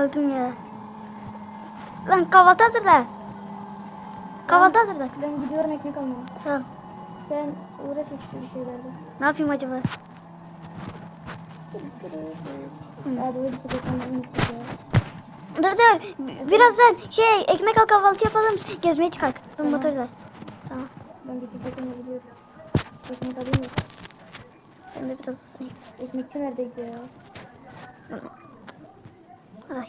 Öldüm ya. Lan kahvaltı hazırla. Kahvaltı hazırla. Ben gidiyorum ekmek almaya. Tamam. Sen uğraş işte bir şeylerde. Ne yapayım acaba? Unuttuk ya. Dur dur. Birazdan şey ekmek al kahvaltı yapalım. Gezmeye çıkar. Tamam. Motorla. Tamam. Ben bisikletimle gidiyorum. Ekmek alayım mı? Ben de biraz ısınayım. Ekmekçi neredeydi ya? Ay.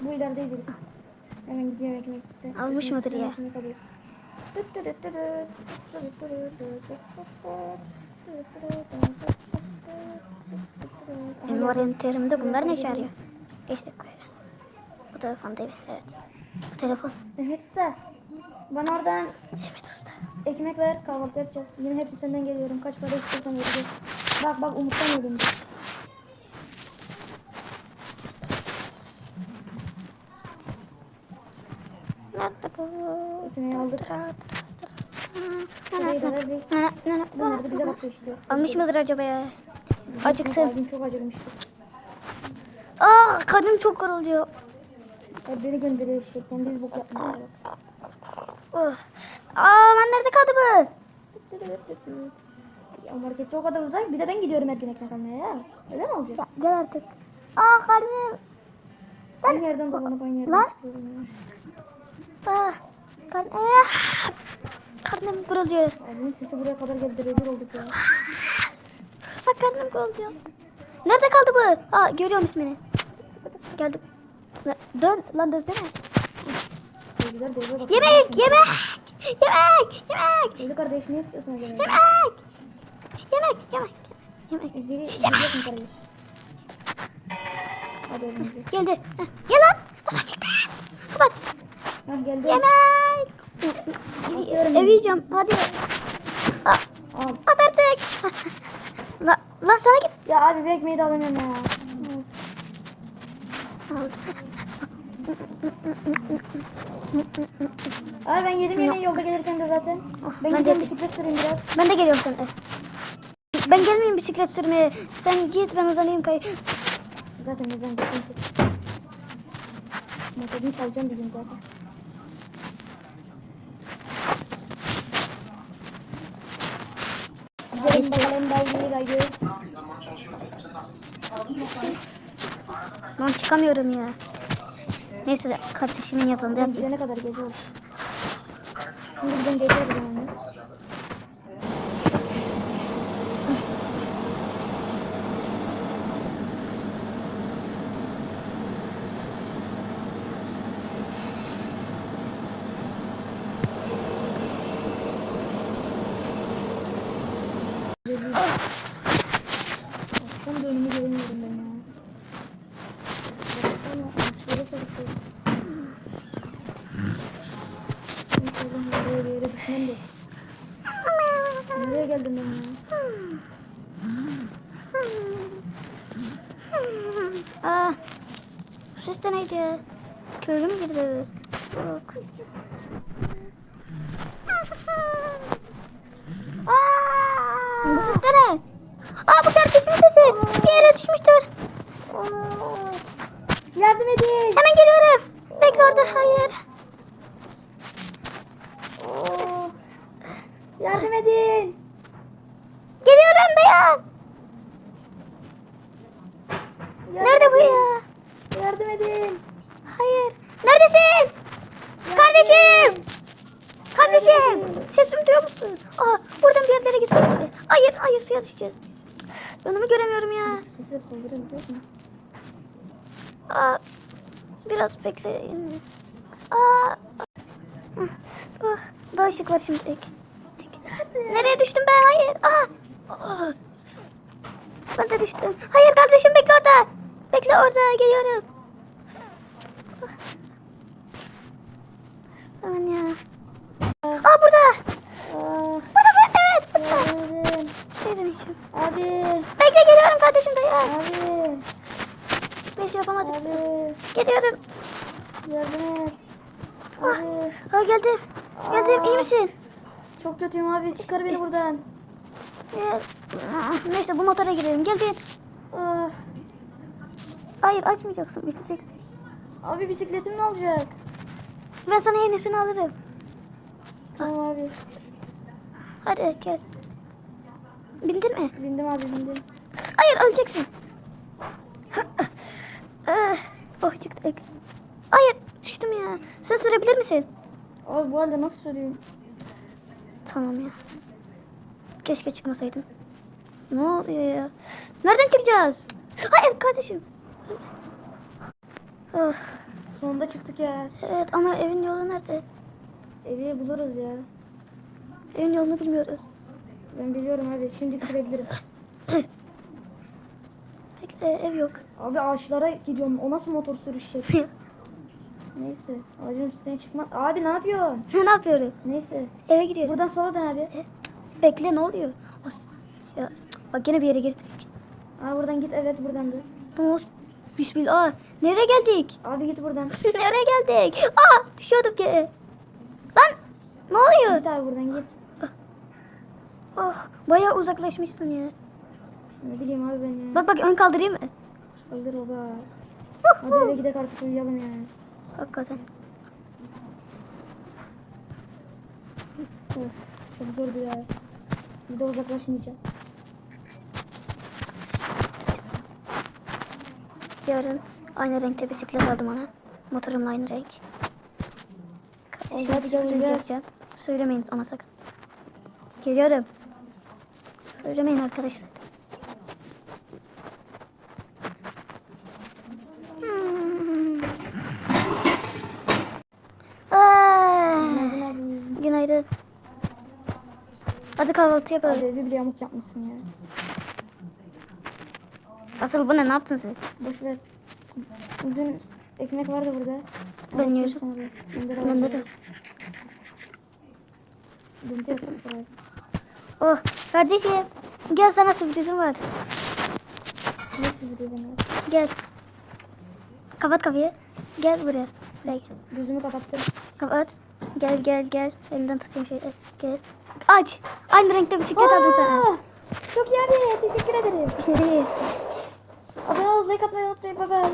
Bu ilerideydi. Hemen gidiyorum ekmekte. Almış mıdır ya? Ekmek. Benim oryanterimde bunlar ne işe yarıyor? Dakika. Bu telefon değil. Evet. Bu telefon. Usta. Bana oradan Evet usta. ekmek ver kahvaltı yapacağız. Yine hepsi senden geliyorum. Kaç para istiyorsan vereceğiz. Bak bak Umut'tan ödüm. Ekmeği aldık. Parayı da verdik. Bunlar da bize bakıyor işte. Almış mıdır acaba ya? Acıktım. Çok acımıştı. Aa karnım çok yoruluyor. Ya beni gönderiyor eşek. Kendi bok yapmıyor. Oh. Aa lan nerede kaldı bu? Ya markette o kadar uzak. Bir de ben gidiyorum her gün ekmek almaya ya. Öyle mi olacak? Gel artık. Aa karnım. Aynı yerden dolanıp aynı yerden Lan. çıkıyorum ya. Ah. Karnım. Ah. Karnım kuruluyor. Abinin sesi buraya kadar geldi. Rezil olduk ya. Bak karnım kuruluyor. Nerede kaldı bu? Aa görüyorum ismini. Geldim. Dön lan dönsene. Sevgiler de eve bak. Yemek yemek. Yemek yemek. Evli kardeş ne istiyorsun acaba? Yemek. Yemek yemek. Yemek. İzleyecek mi parayı? Hadi evimize. Geldi. Gel lan. Kapat çıktı. Kapat. Ha geldi. Yemek. Atıyorum. Ev yiyeceğim. Hadi. Al. At artık. La, lan sana git. Ya abi bir ekmeği de alamıyorum ya. Abi ben yedim yemeği yolda gelirken de zaten. Ben ben de- gidiyorum bisiklet süreyim biraz. Ben de geliyorum sana. Ben gelmeyeyim bisiklet sürmeye. Sen git ben uzanayım kay. Zaten zaman gittim. Motorunu çalacağım bir gün zaten. Gidelim bakalım dayı dayı. Lan çıkamıyorum ya. Neyse kardeşimin yapımda Ben gidene kadar gece olur. Şimdi ben gece. Akşam da önümü göremiyorum ben ya. Düşmem de. Nereye geldim ben ya? Aa, bu ses de neydi? Köylü mü girdi? Yok. Aa, bu ses de ne? Aa bu kardeşimin sesi. Bir yere düşmüştür. Yardım edin. Hemen geliyorum. Bekle orada. Hayır. Oo. Yardım edin. Geliyorum dayan. Yardım Nerede bu edin. ya? Edin. Hayır. Neredesin? Kardeşim. Kardeşim. Sesimi duyuyor musun? Aa, buradan bir yerlere gitsin. Hayır, hayır suya düşeceğiz. Önümü göremiyorum ya. Aa, biraz bekleyin. Aa, oh, daha ışık var şimdi. Nereye düştüm ben? Hayır. Aa. Ben de düştüm. Hayır kardeşim bekle orada. Bekle orada geliyorum. Aman ya. Aa burada. Aa, Burada burada evet burada. Şey demişim. Abi. Bekle geliyorum kardeşim dayan. Abi. Neyse yapamadım. Abi. Geliyorum. Yardım et. Ah, Abi. Aa, geldim. Geldim iyi misin? Çok kötüyüm abi. Çıkar beni buradan. Ee, neyse bu motora girelim. Gel gel. Ah, Hayır açmayacaksın. Bileceksin. abi bisikletim ne olacak? Ben sana yenisini alırım. Tamam abi. Hadi gel. Bindin mi? Bindim abi bindim. Hayır öleceksin. Ah, oh çıktık. Hayır düştüm ya. Sen sürebilir misin? Abi bu halde nasıl sürüyorum? Tamam ya. Keşke çıkmasaydın. Ne oluyor ya? Nereden çıkacağız? Hayır kardeşim. Oh, Sonunda çıktık ya. evet ama evin yolu nerede? Evi buluruz ya. Evin yolunu bilmiyoruz. Ben biliyorum abi. Şimdi sürebilirim. Bekle ev yok. Abi ağaçlara gidiyorum. O nasıl motor sürüş şekli? Neyse. Ağacın üstüne çıkma. Abi ne yapıyorsun? ne yapıyoruz? Neyse. Eve gidiyoruz. Buradan sola dön abi. Bekle ne oluyor? As- Ya, bak yine bir yere girdik. Aa buradan git. Evet buradan dön. Nos- Bismillah. Nereye geldik? Abi git buradan. nereye geldik? Aa düşüyordum geri. Lan ne oluyor? Git abi buradan git. Oh, bayağı uzaklaşmışsın ya. Ne bileyim abi ben ya. Bak bak ön kaldırayım mı? Kaldır baba. Hadi eve gidelim artık uyuyalım ya. Hakikaten. Of çok zordu ya. Bir de uzaklaşmayacağım. Yarın aynı renkte bisiklet aldım ona. Motorumla aynı renk. Sürpriz gel. yapacağım. Söylemeyin ama sakın. Geliyorum. Söylemeyin arkadaşlar. Hmm. Günaydın. Hadi kahvaltı yapalım. Abi bile yamuk yapmışsın ya. Asıl bu ne? Ne yaptın sen? Boş ver. Dün ekmek vardı burada. Ben yiyorum. Şimdi de de. Dün de. Oh kardeşim gel sana sürprizim var. Ne sürprizim var? Gel. Kapat kapıyı. Gel buraya. Gel. Gözümü kapattım. Kapat. Gel gel gel. Elinden tutayım şöyle. Gel. Aç. Aynı renkte bisiklet aldım sana. Aa, Çok iyi abi. Teşekkür ederim. Bir şey değil. Abone ol, like atmayı unutmayın. Bye bye.